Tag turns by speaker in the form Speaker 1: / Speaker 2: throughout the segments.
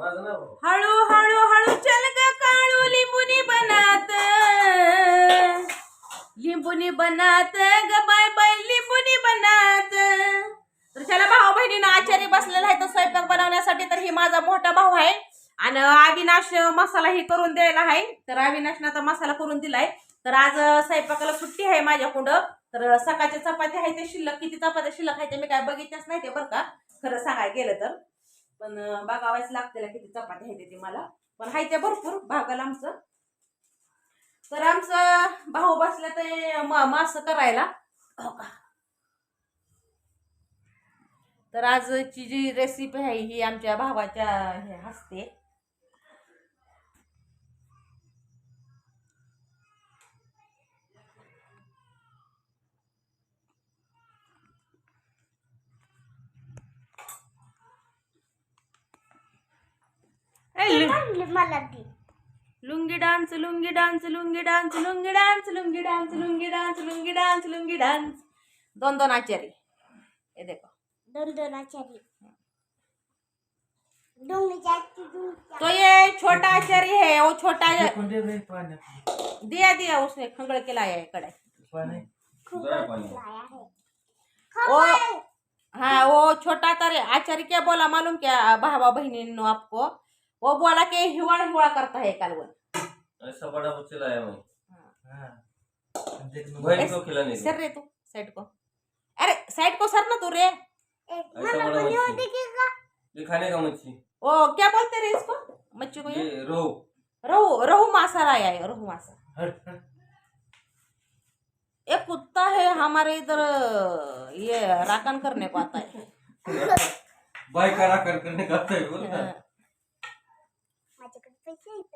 Speaker 1: हळू हळू हळू चल ग काळू लिंबुनी बनात. लिंबुनी बनात ग बाय बाय लिंबुनी बनात. तर चला भाऊ बहिणीनं आचारी बसलेला आहे तर स्वयंपाक बनवण्यासाठी तर ही माझा मोठा भाऊ आहे. आणि अविनाश मसाला ही करून द्यायला आहे. तर अविनाशनं आता मसाला करून दिलाय. तर आज स्वयंपाकाला सुट्टी आहे माझ्याकडं तर सकाळच्या चपात्या आहे ते शिल्लक. किती चपात्या शिल्लक आहे ते मी काय बघितल्याच नाही ते बरं का. खरं सांगायला गेलं तर. पण अं, बघावायच लागते किती चपात्या आहेत ते मला. पण हाय ते भरपूर भागाला आमचं. तर आमचं भाऊ बसलं ते मास करायला. हो का? तर आजची जी रेसिपी आहे ही आमच्या भावाच्या हे हस्ते. Lungi dance lungi dance lungi dance lungi dance lungi dance lungi dance lungi dance lungi dance दोन दोन आचारी. हे देखो.
Speaker 2: दोन दोन आचारी.
Speaker 1: तो ये छोटा आचारी है वो छोटा दिया दिया उसने खंगड़ के लाया है कड़ाई
Speaker 2: है।
Speaker 1: हाँ वो छोटा तर आचार्य क्या बोला? मालूम क्या? भावा बहनी आपको? वो बोला कि हिवाड़ा हिवाड़ा करता है कालवन
Speaker 3: ऐसा बड़ा बच्चे लाया मैं
Speaker 4: हाँ.
Speaker 3: बहन को खिलाने
Speaker 1: सर रे तू साइड को. अरे साइड को सर ना तू रे.
Speaker 2: की का
Speaker 3: ये खाने का मच्छी?
Speaker 1: ओ क्या बोलते रे इसको? मच्छी को ये?
Speaker 3: रोहू.
Speaker 1: रहू रहू मासा लाया है रहू मासा.
Speaker 4: हट. हट
Speaker 1: एक कुत्ता है हमारे इधर ये राकन करने को आता है.
Speaker 3: बाय करा कर करने का आता है.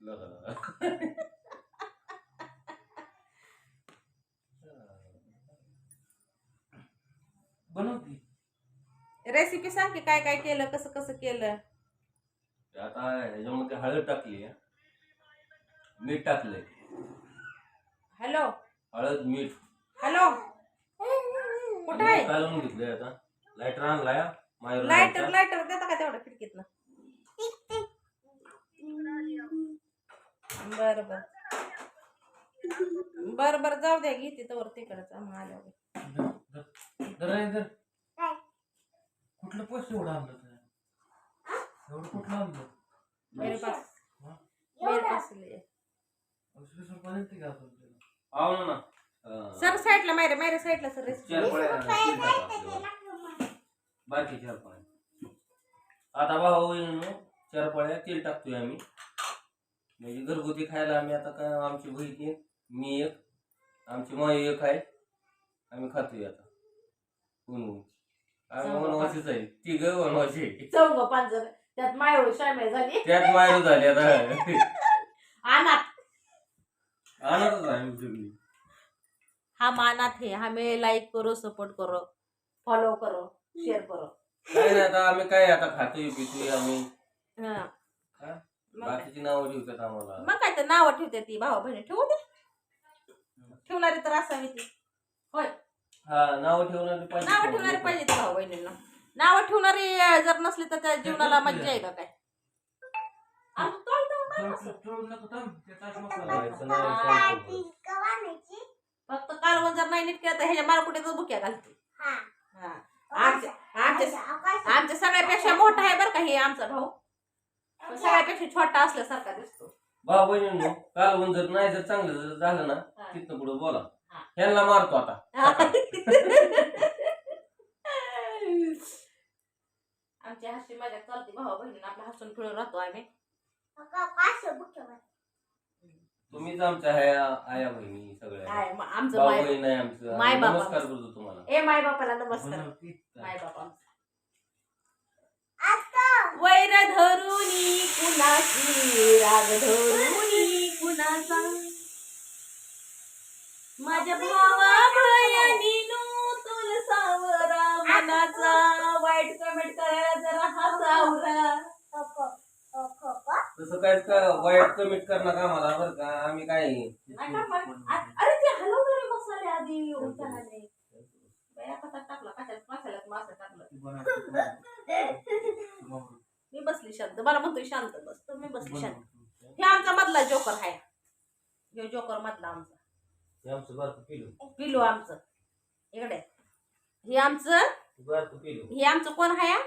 Speaker 4: बनवती.
Speaker 1: रेसिपी सांग की काय काय केलं कसं कसं केलं
Speaker 3: आता ह्याच्यामध्ये हळद टाकली. मीठ टाकलंय.
Speaker 1: हॅलो
Speaker 3: हळद मीठ.
Speaker 1: हॅलो कुठं आहे?
Speaker 3: कालवून घेतलंय आता. लाइटर आणलाय मायर
Speaker 1: लायटर लायटर देता का तेवढं खिडकीतनं? बर बर. बर बर जाऊ द्या घेते तर तिकडच आल्यावर
Speaker 4: जरा इधर
Speaker 2: काय
Speaker 4: कुठलं पैसे एवढं आणलं? एवढं कुठलं आणलं?
Speaker 1: मेरे पास.
Speaker 4: हा?
Speaker 1: मेरे पास ले.
Speaker 4: वीस रुपये देते का आपण तुला?
Speaker 3: आव ना
Speaker 1: सर साईडला मायरे मायरे साईडला सर रेसिपी.
Speaker 3: पळ्या चार पळ्या. आता भाऊ चार पळ्या तेल टाकतोय आम्ही. म्हणजे घरगुती खायला आम्ही आता काय आमची बहीण मी एक आमची माई एक आहे आम्ही खातोय आता. कोण आम्ही. वनवासीच आहे. तिघ वनवासी आहे.
Speaker 1: चौघ पाच जण त्यात शामेल झाली.
Speaker 3: त्यात मायर झाली आता.
Speaker 1: अनाथ.
Speaker 3: आणतच आहे आम्ही सगळी.
Speaker 1: हम अनाथ है हमें लाइक करो सपोर्ट करो. फॉलो करो. शेअर करो.
Speaker 3: काय नाही आता आम्ही काय आता खातोय पितोय आम्ही.
Speaker 1: हा. मग काय?
Speaker 3: बाकीची नावं ठेवतात आम्हाला.
Speaker 1: मग काय तर नावं ठेवते ती भाऊ बहिणी. ठेवू दे. ठेवणारी तर असावी ती. होय.
Speaker 3: हा नावं ठेवणारी पाहिजे
Speaker 1: नावं ठेवणारी पाहिजे ती भाऊ बहिणींना. नावं ठेवणारी अं, जर नसली तर त्या जीवनाला मज्जा आहे का काय तोड तोड असं.
Speaker 3: लावायचं. नाही. शांत
Speaker 1: फक्त कालवण जर नाही नीट केलं तर ह्याच्या मारकुटीचं बुक्या घालते.
Speaker 2: हा.
Speaker 1: हा. आमच्या आमच्या सगळ्यापेक्षा मोठा आहे बरं का हे आमचा भाऊ. पण सगळ्यापेक्षा छोटा असल्यासारखा दिसतो.
Speaker 3: भाऊ बहिणींनो कालवण जर नाही जर चांगलं जर झालं ना
Speaker 1: हा.
Speaker 3: तिथनं पुढे बोला.
Speaker 1: हा.
Speaker 3: ह्यांना मारतो आता.
Speaker 1: आमच्या हशी माझ्या चालते भाऊ बहिणीनं आपला हसून खेळून राहतो आम्ही.
Speaker 3: तुम्हीच आमच्या ह्या आया बहिणी सगळ्या.
Speaker 1: काय आमचं
Speaker 3: भाऊ
Speaker 1: माय
Speaker 3: बहीण आहे आमचं.
Speaker 1: माय
Speaker 3: आम्ही
Speaker 1: बाप
Speaker 3: नमस्कार
Speaker 1: आमचं.
Speaker 3: करतो तुम्हाला.
Speaker 1: ए माय बापाला नमस्कार? माय बाप. आमचं वैर धरुनी कुणाची? राग धरुनी कुणाचा? माझ्या भावा बहिणीनो तुल सावरा मनाचा वाईट कमेंट करायला जरा हा सावरा.
Speaker 3: तसं काय का वाईट कमिट करणं का मला बरं का? आम्ही काय
Speaker 1: आ- अरे ते हलवणारे मसाले आधी उलटाने बया कसा टाकला कशात मसाल्यात मासा टाकलं. मी बसली शांत. मला म्हणतोय शांत बस. तर मी बसली शांत. हे आमचा मधला जोकर आहे. हे जोकर मधला आमचा.
Speaker 3: हे आमचं बारकं पिलू?
Speaker 1: पिलू आमचं. इकडे. हे आमचं?
Speaker 3: बारकं पिलू?
Speaker 1: हे आमचं कोण आहे?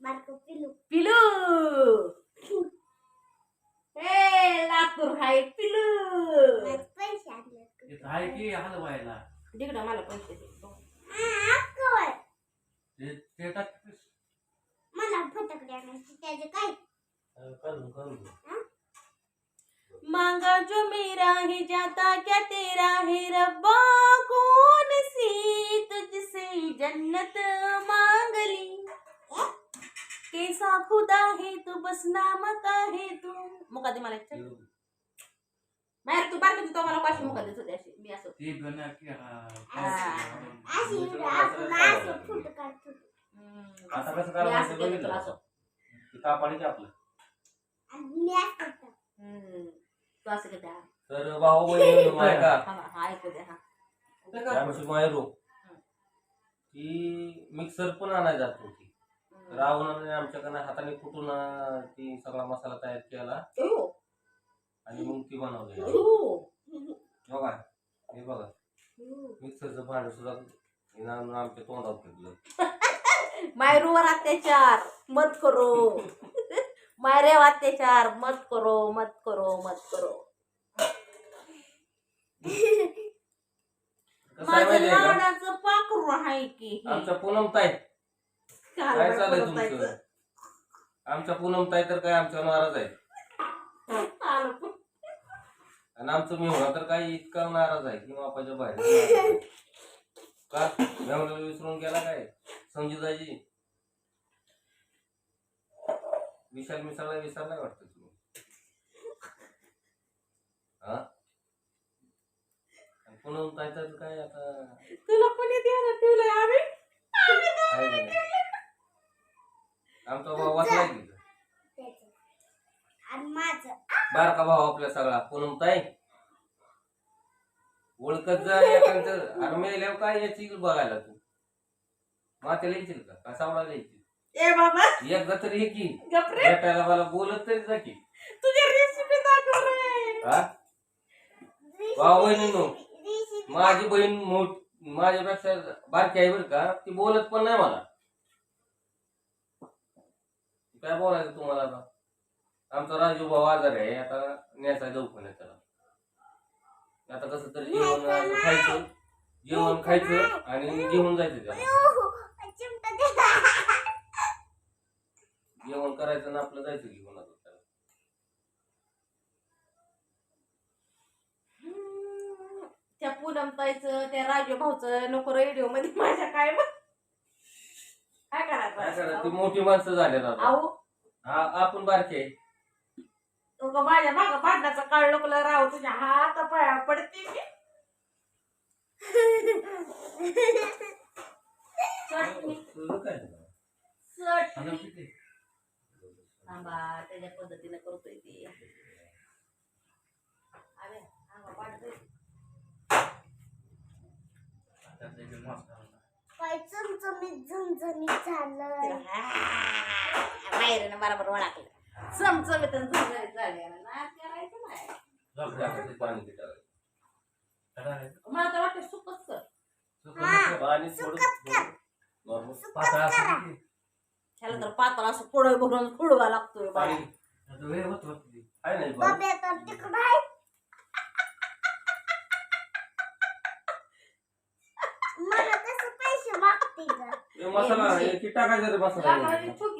Speaker 2: बारकं पिल्लू.
Speaker 1: पिलू. ए लातूर हाय पिलू.
Speaker 2: पैसे
Speaker 1: तिकडं मला पैसे
Speaker 2: हा.
Speaker 4: ते टाकतेस
Speaker 2: मला आणायचे त्याचे काय?
Speaker 1: मांगा जो मेरा है जाता क्या तेरा है रब्बा कौन सी तुझसे जन्नत मांग ली? कैसा खुदा है तू बस नाम का है तू? मुका दे मला. बाहेर तू बाहेर तो मला काशी मुका देत होती अशी. मी असं.
Speaker 4: ते बना की हा.
Speaker 2: अशी एवढं आपण असं फोटो काढतो
Speaker 1: हम्म,
Speaker 3: आता कसं
Speaker 1: मी
Speaker 3: करायचं
Speaker 1: असं केलं तुला असं.
Speaker 3: ते कापाडी की आपलं.
Speaker 2: आणि मी असं करतो.
Speaker 1: हम्म, तू असं करते हा.
Speaker 3: तर भाऊ बहीण माय का?
Speaker 1: हा, हा, ऐकू दे हा.
Speaker 3: आमची मायरो ती मिक्सर पण आणायला जात होती. रावणाने आमच्याकडनं हाताने कुठून अं, ती सगळा मसाला तयार केला.
Speaker 1: अयो,
Speaker 3: आणि मग ती बनवली बघा हे बघा.
Speaker 1: अयो.
Speaker 3: मिक्सरचं भांड सुद्धा आमच्या तोंडावर फेकलं
Speaker 1: मायरूवर अत्याचार. मत करो. मायरेव अत्याचार. मत करो मत करो मत करो. माझं लाडाचं पाखरू आहे की हे.
Speaker 3: आमच्या पूनम ताई.
Speaker 1: काय
Speaker 3: चाललंय? तुमचं? आमच्या पूनम ताई तर काय आमच्या नाराज आहे
Speaker 1: आलं पण.
Speaker 3: आणि आमचं मेहुणा तर काही इतका नाराज आहे की बापाच्या बाहेर. का? मेहुण्याला विसरून गेला काय? संजीताजी विशाल मिसाळला विसरलाय वाटतं तुम्ही? हा? पूनम ताई तर काय आता?
Speaker 1: तुला आम्ही
Speaker 3: नाही?
Speaker 1: केलं.
Speaker 3: आमचा भाऊ वाचलाय की इथं?
Speaker 2: त्याचं. आणि माझं
Speaker 3: बारका भाऊ आपला सगळा? पूनम ताई ओळखत जा अरे मेल्यावर काय याची बघायला तू? मातेला येशील का? का सावळाला येशील?
Speaker 1: ए बाबा.
Speaker 3: एकदा तरी ये की.
Speaker 1: गपरे
Speaker 3: भेटायला मला बोलत तरी जा की.
Speaker 1: तुझी रेसिपी दाखव रे.
Speaker 3: हा? भाऊ बहिणींनो
Speaker 2: रेसिपी
Speaker 3: माझी बहीण मोठ माझ्यापेक्षा बारकी आहे बरं का? ती बोलत पण नाही मला. काय बोलायचं तुम्हाला आता? आमचा राजू भाऊ आजार आहे आता न्यायचा दवाखान्यात त्याला आता कसं तरी जेवण खायचं जेवण खायचं आणि जेवण जायचं त्याला. जेवण करायचं ना आपलं जायचं घेऊन आता.
Speaker 1: त्या पूनम ताईचं त्या राजू भाऊचं नको रेडिओ मध्ये माझ्या काय. काय
Speaker 3: काय करायचं ती मोठी माणसं आता
Speaker 1: अहो
Speaker 3: हा आपण बारके आहे.
Speaker 1: माझ्या माग भांडणाचा काळ लोकला राव तुझ्या हात पाया पडते मी.
Speaker 4: किती?
Speaker 1: थांबा त्याच्या पद्धतीने करतोय ते अरे थांबा पाडतोय.
Speaker 2: चमचमीत झमझमीत झालं
Speaker 1: माहेरीनं बरोबर ओळखलं चमचमीत आणि झणझणीत झाले ना करायचं नाही. मला तर वाटतं सुकच कर.
Speaker 2: हा.
Speaker 1: त्याला तर पातळ असं पुढं भरून खुडवा लागतोय
Speaker 3: पाणी
Speaker 2: बाबे तर तिकडं आहे मला कसं पैसे मागते ग
Speaker 3: हे मसाला हे किती टाकायचं रे मसाला
Speaker 1: लाकडाची ठोकी तुला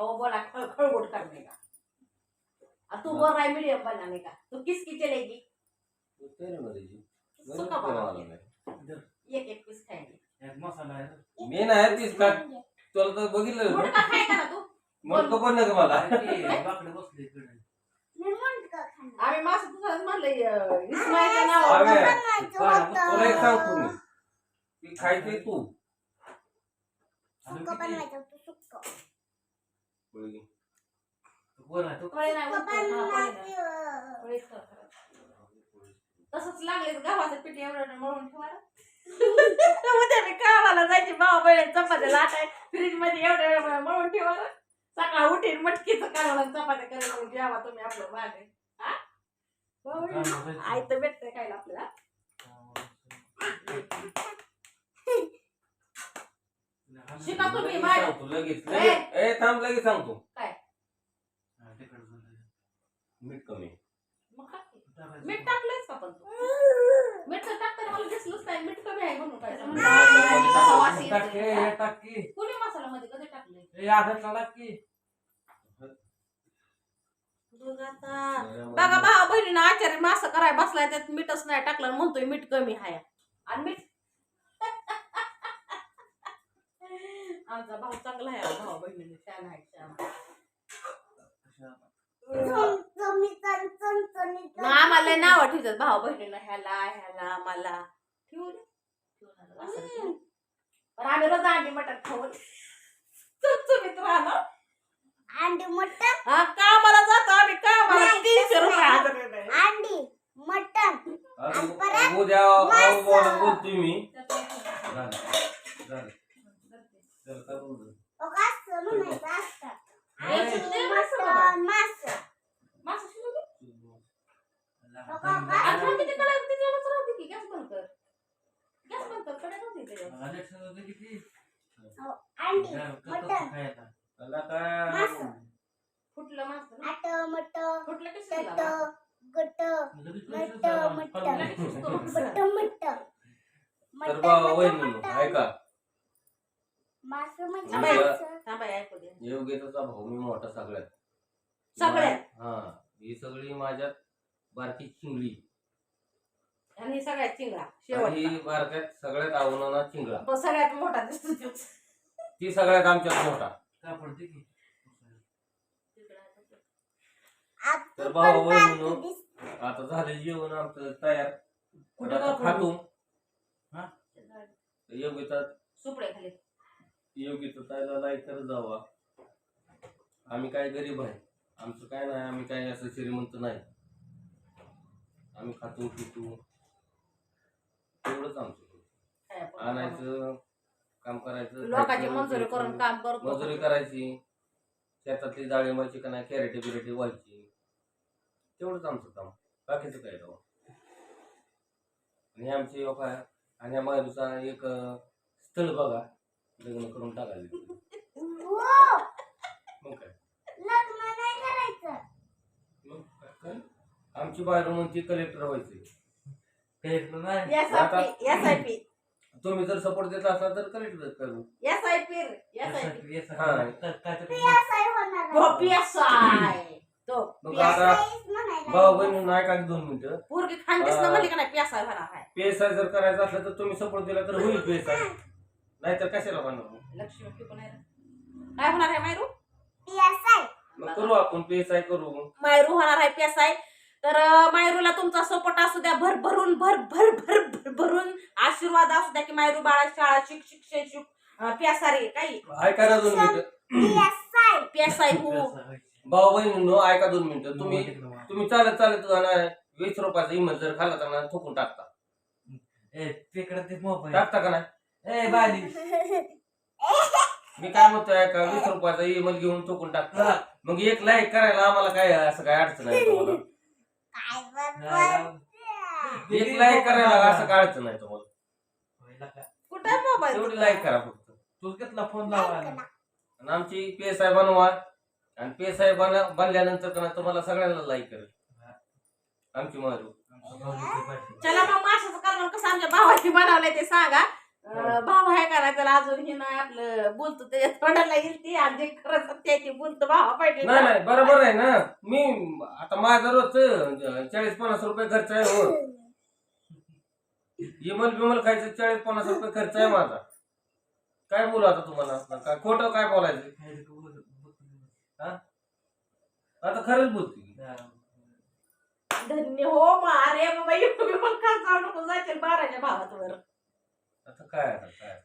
Speaker 1: का वो बोला खड़ खड़बड़ करने का? अब तू बोल रहा है मीडियम बनाने का? तू किसकी चलेगी. एक एक पीस खाएंगे
Speaker 4: एक मसाला आहे
Speaker 3: मी नाही तीच का? तुला तर बघितलं
Speaker 1: ना तू?
Speaker 3: पण नका मला.
Speaker 2: मुंडकं.
Speaker 1: आम्ही मास तुझं म्हणलं
Speaker 3: तुला एक. सांगतो मी. ती खायचंय तू.
Speaker 2: सुक्कं बनवायचं होतं, सुक्कं.
Speaker 3: मुलगी.
Speaker 4: वर आहे तो
Speaker 1: कळे नाही
Speaker 2: सुक्कं
Speaker 1: उतरत, हा, कळे नाही.
Speaker 2: बनवायचं.
Speaker 1: कळेच कर, खरं. तसंच लागले गव्हाचं पीठ एवढं मळून ठेवायला उद्या मी कामाला जायची भाऊ बहीण चपात्या लाटाय फ्रीजमध्ये एवढ्या वेळ मळून ठेवायला सकाळ उठीन मटकीचं काढून चपात्या करायला जेवा तुम्ही आपलं मागे हा भाऊ बहीण, आई तर भेटते खायला आपल्याला शिका तुम्ही,
Speaker 3: लगेच सांगतो लगेच लगेच. ए थांब लगेच सांगतो. मीठ कमी.
Speaker 1: मग. मीठ टाकलंच का पण तू? मीठ तर टाकताना मला दिसलंच नाही मीठ कमी आहे म्हणून काय सांगू? असा वास येतोय.
Speaker 4: टाकी
Speaker 1: कुणी मसाल्यामध्ये कधी टाकलंय?
Speaker 4: टाकी
Speaker 1: बघ भावा बहिणीनं आचार्य मास कराय बसलाय त्यात मीठच नाही टाकलं आणि म्हणतोय मीठ कमी आहे. आणि मीठ आमचा भाऊ चांगला आहे भाऊ बहिणीने छान आहे छान आम्हाला नाव ठेवतात भाऊ बहिणीनं ह्याला ह्याला मला. ठेवू. पण आम्ही रोज अंडी मटण खाऊ. चमचमीत राहणार
Speaker 2: अंडी मटण?
Speaker 1: हा कामाला जातो आम्ही कामाला तीनशे रुपये.
Speaker 2: अंडी परत
Speaker 3: उद्या मी. झालं झालं.
Speaker 1: किती कढई होती तेवढंच राहते की गॅस बंद कर गॅस बंद कर कढई नव्हती त्याच्यावर.
Speaker 4: किती
Speaker 2: हो, अंडी मटण
Speaker 4: खायला
Speaker 3: त्याला काय
Speaker 2: मासं.
Speaker 1: फुटलं मासं ना.
Speaker 2: आट मट
Speaker 1: फुटलं कसं
Speaker 2: तट
Speaker 1: शिजलं?
Speaker 2: गट
Speaker 4: लगेच
Speaker 2: मट,
Speaker 4: पैसे
Speaker 2: मट.
Speaker 4: चालू.
Speaker 2: बट मट
Speaker 3: तर
Speaker 2: मटण,
Speaker 3: बाबा
Speaker 2: मटण,
Speaker 3: वहिनी
Speaker 2: मटण.
Speaker 3: ऐका
Speaker 2: मासं म्हणजे
Speaker 1: थांबा.
Speaker 2: मासं.
Speaker 1: थांबा, ऐकू दे.
Speaker 3: योग्यतेचा भाऊ मी मोठा सगळ्यात.
Speaker 1: सगळ्यात?
Speaker 3: हा ही सगळी माझ्यात बारकी चिंगळी.
Speaker 1: आणि हे सगळ्यात चिंगळा
Speaker 3: आणि
Speaker 1: शेवट
Speaker 3: ही बारक्यात सगळ्यात आवनाना चिंगळा.
Speaker 1: पण सगळ्यात मोठा दिसतो तो.
Speaker 3: ती सगळ्यात आमच्यात मोठा.
Speaker 4: कापड दे की?
Speaker 2: आत
Speaker 3: तर भाऊ
Speaker 2: दिसते.
Speaker 3: आता झालं जेवण आमचं तयार.
Speaker 1: कुठं
Speaker 3: आता
Speaker 1: कापून?
Speaker 3: खातो. योग्यता
Speaker 1: सुपडे खाली.
Speaker 3: योग्यता ताईला जावा. आम्ही काय गरीब आहे. आमचं काय नाही आम्ही काय असं श्रीमंत नाही. आम्ही खातो पितो. तेवढंच आमचं. आणायचं काम करायचं
Speaker 1: लोकांची मंजुरी करून काम करतो
Speaker 3: मजुरी करायची. शेतातली डाळिंबाची का नाही कॅरेटी बिरेटी व्हायची. तेवढंच आमचं काम. बाकीचं काय राव आणि आमची लोक आणि या मायरूचा एक स्थळ बघा. लग्न करून टाकायला. मग काय
Speaker 2: लग्न नाही करायचं
Speaker 3: मग काय- काय? आमची बायरू म्हणते कलेक्टर व्हायचे
Speaker 4: काही नाही
Speaker 1: S I P S I P
Speaker 3: तुम्ही जर सपोर्ट देत असला तर कलेक्टर करू
Speaker 1: S I P S I P
Speaker 4: yes- yes-
Speaker 3: हा.
Speaker 4: काय- काहीतरी
Speaker 2: PSI होणार आहे.
Speaker 1: तो पी एस आय तो
Speaker 3: मग
Speaker 1: PSI.
Speaker 3: आता
Speaker 2: PSI च म्हणायला
Speaker 3: भाऊ
Speaker 2: लागले.
Speaker 3: बहिणी नाही का दोन मिनिटं
Speaker 1: खानदेश. म्हणली का नाही पी एस आय होणार आहे
Speaker 3: पेसाय जर करायचं असलं तर तुम्ही सपोर्ट दिला तर होईल पेसाय नाहीतर कशाला होणार
Speaker 1: लक्ष्मी पी पण आहे ना. काय होणार आहे मायरू
Speaker 2: PSI.
Speaker 3: मग करू आपण पेसाय करू.
Speaker 1: मायरू होणार आहे पी एस आय तर मायरूला तुमचा सपोर्ट असू द्या भर भरून भर भर भर भर भरून आशीर्वाद असू द्या की मायरू बाळा शाळा शिक शिक्षण शिक काही?
Speaker 3: ऐका ना दोन मिनिटं.
Speaker 1: हो.
Speaker 3: भाऊ बहिणींनो ऐका दोन मिनिटं. तुम्ही
Speaker 4: तुम्ही
Speaker 3: चालत चालत जाणार वीस रुपयाचा इमेल जर खाल्ला तर ना थोकून टाकता.
Speaker 4: ए तिकडे ते मोबाईल.
Speaker 3: टाकता का नाही?
Speaker 4: ए बाली.
Speaker 3: मी काय म्हणतोय ऐका वीस रुपयाचा इमेल घेऊन थोकून टाकता मग एक लाईक करायला आम्हाला काय असं काय अडचण आहे तुम्हाला?
Speaker 2: काय बरोबर.
Speaker 3: एक लाईक करायला असं काय अडचण आहे तुम्हाला?
Speaker 1: कुठे मोबाईल
Speaker 3: तेवढी लाईक करा फक्त.
Speaker 4: तू घेतला फोन लावा
Speaker 3: आणि आमची पेसाय बनवा. आणि पेसाय बन बनल्यानंतर का तुम्हाला सगळ्यांना लाईक करेल. आमची मारू.
Speaker 1: चला मग माशाचं कारण कसं आमच्या भावाची बनवलंय ते सांगा. भाव आहे का नाही त्याला अजून हे नाही आपलं बोलतो त्याच्या तोंडाला येईल ती आणि जे खरं सत्य आहे ते बोलतो भावा पाहिजे
Speaker 3: नाही नाही बरोबर आहे ना. मी आता माझं रोज चाळीस पन्नास रुपये खर्च आहे हो इमल बिमल खायचं चाळीस पन्नास रुपये खर्च आहे माझा. काय बोलू आता तुम्हाला? काय खोटं काय बोलायचं?
Speaker 4: बोलत-
Speaker 3: आता खरंच बोलते
Speaker 4: हा.
Speaker 1: धन्य हो मग अरे बाबा का जाऊ नको जायचं बाराच्या भावावर
Speaker 3: आता काय आता काय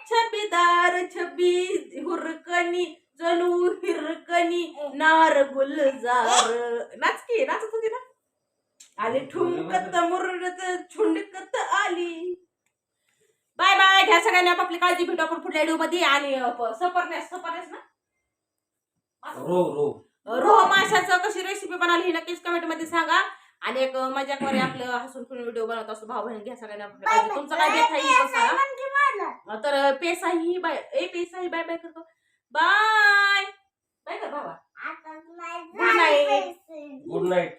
Speaker 1: छबीदार छबी हुरकणी जणू हिरकणी नार गुलजार. नाच की नाचत होती ना? आली ठुमकत मुरडत छुंडकत आली. बाय बाय घ्या सगळ्यांनी आपापली काळजी भेटू आपण पुढल्या व्हिडिओमध्ये आणि सपरनेस सपरनेस ना?
Speaker 3: Row row.
Speaker 1: रोह माशाचं कशी रेसिपी बनवली ही नक्कीच कमेंटमध्ये सांगा. आणि एक मजाक वर आपलं हसून खेळून व्हिडिओ बनवत असतो भाऊ बहीण घ्या सगळ्यांनी तुमचं काय बेत आहे हे तर पेसा ही बाय ए पेसा ही बाय बाय करतो. बाय. बाय कर Good night.
Speaker 2: नाही
Speaker 3: गुड नाईट